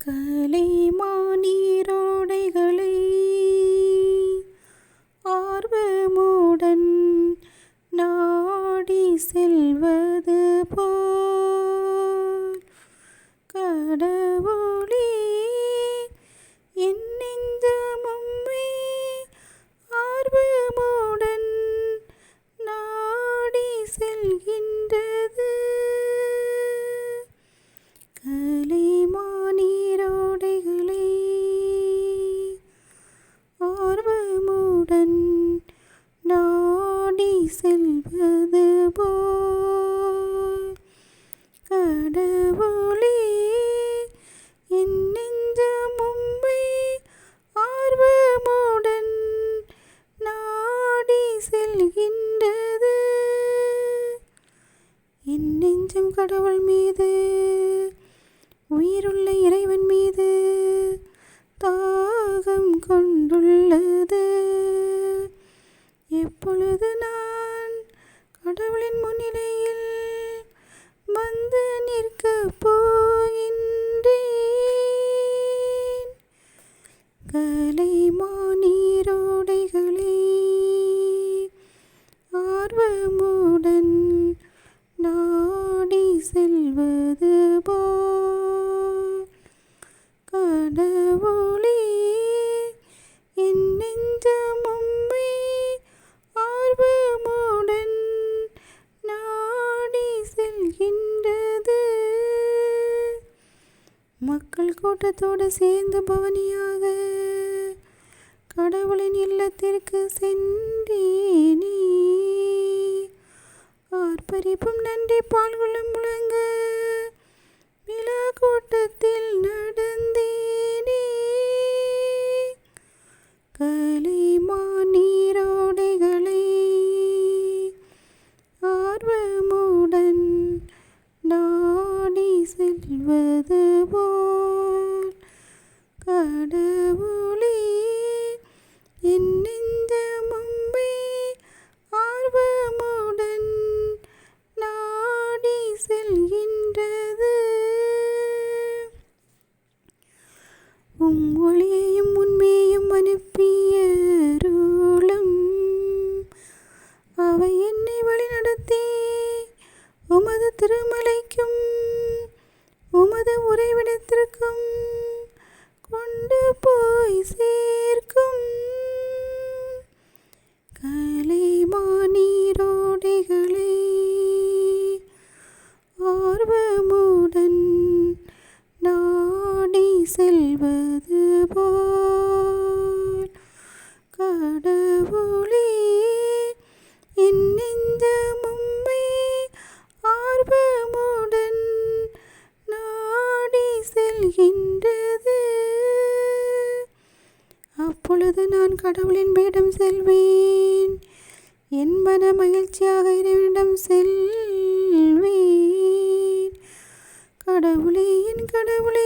கலைமானீரோடைகளை ஆர்வமுடன் நாடி செல்வது போ உடன் நாடி செல்வது போல். கடவுளே என் நெஞ்சமும்மை ஆர்வமுடன் நாடி செல்கின்றது. என் நெஞ்சம் கடவுள் மீது உயிருள்ள இறை கடவுளின் முன்னிலையில் வந்து நிற்க போகின்றேன். கலைமானீரோடைகளை ஆர்வமுடன் நாடி செல்வது போ. கடவுளே என் நெஞ்ச மக்கள் கூட்டத்தோடு சேர்ந்து பவனியாக கடவுளின் இல்லத்திற்கு சென்றேனே. ஆர்ப்பரிப்பும் நன்றி பால்களும் முழங்க விழா கூட்டத்தில் கடவுளே என் நெஞ்சமும்மை ஆர்வமுடன் நாடி செல்கின்றது. உம் ஒளியையும் அனுப்பிய அனுப்பியருளும் அவை என்னை வழிநடத்தி உமது திருமலைக்கும் உமது உறைவிடத்திற்கும் போய் சேர்க்கும். கலைமானீரோடைகளை ஆர்வமுடன் நாடி செல்வது போல். கடவுள் அப்பொழுது நான் கடவுளின் பீடம் செல்வேன். என் மன மகிழ்ச்சியாக இறைவனிடம் செல்வேன். கடவுளே என் கடவுளே